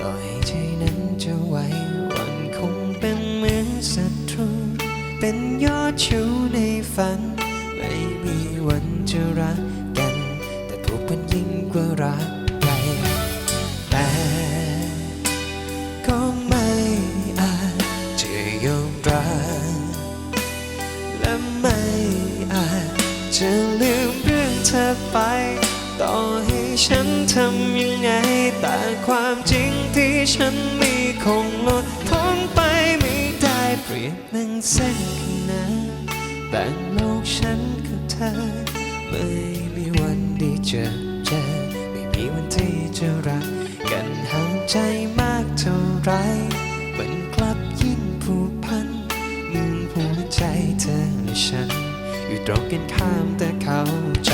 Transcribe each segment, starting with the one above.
ต่อให้ใจนั้นจะไหววันคงเป็นเหมือนศัตรู เป็นยอดชูในฝัน ไม่มีวันจะรักกัน แต่ถูกพันยิ่งกว่ารักใครแต่ก็ไม่อาจจะยอมรับและไม่อาจจะลืมเรื่องเธอไป ต่อให้ฉันทำยังไง แต่ความจริงที่ฉันมีคงลดพ้นไปไม่ได้เปรียบหนึ่งเส้นขนานแต่โลกฉันกับเธอ ไม่มีวันได้เจอเจอไม่มีวันที่จะรัก กันห่างใจมากเท่าไรมันกลับยิ่งผูกพันเหมือนหัวใจเธอและฉัน อยู่ตรงกันข้ามแต่เข้าใจ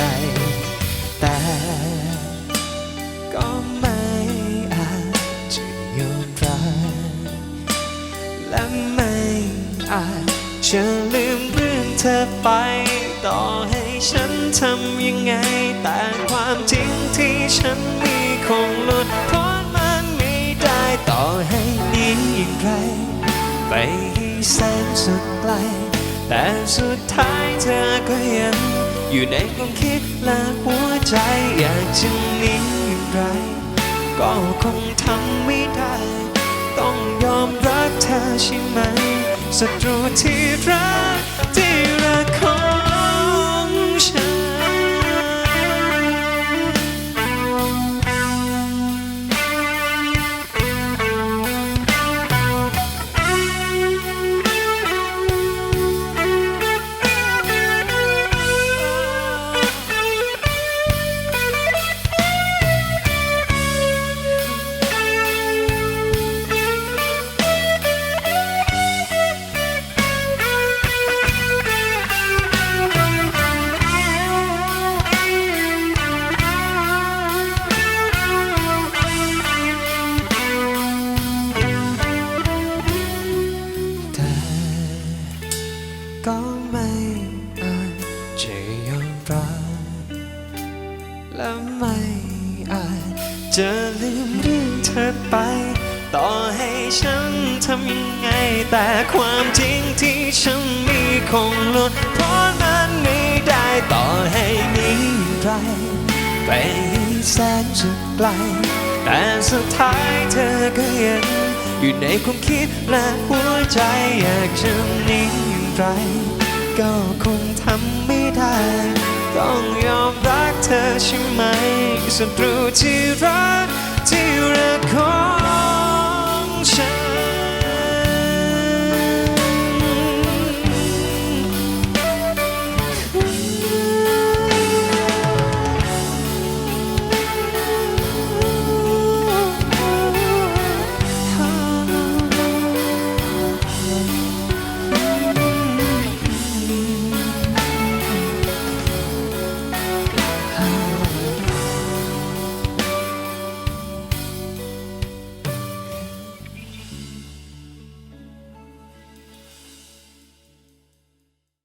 แต่ก็ไม่อาจจะยอมรับและไม่อาจจะลืมเรื่องเธอไป ต่อให้ฉันทำยังไง แต่ความจริงที่ฉันมีคงหลุดพ้นมันไม่ได้ต่อให้นี้อย่างไร ไปให้แสนสุดไกล แต่สุดท้ายเธอก็ยัง อยู่ในความคิดและหัวใจอยากจะหนีอย่างไร ก็คงทำไม่ได้ ต้องยอมรักเธอใช่ไหมศัตรูที่รักที่ และไม่อาจจะลืมเรื่องเธอไป ต่อให้ฉันทำยังไง แต่ความจริงที่ฉันมีคงหลุดพ้นมันไม่ได้ต่อให้หนีอย่างไรไปแสนสุดไกล แต่สุดท้ายเธอก็ยังอยู่ในความคิดและหัวใจอยากจะหนีอย่างไร ก็คงทำไม่ได้ ต้องยอมรักเธอใช่ไหมศัตรูที่รักที่รักของ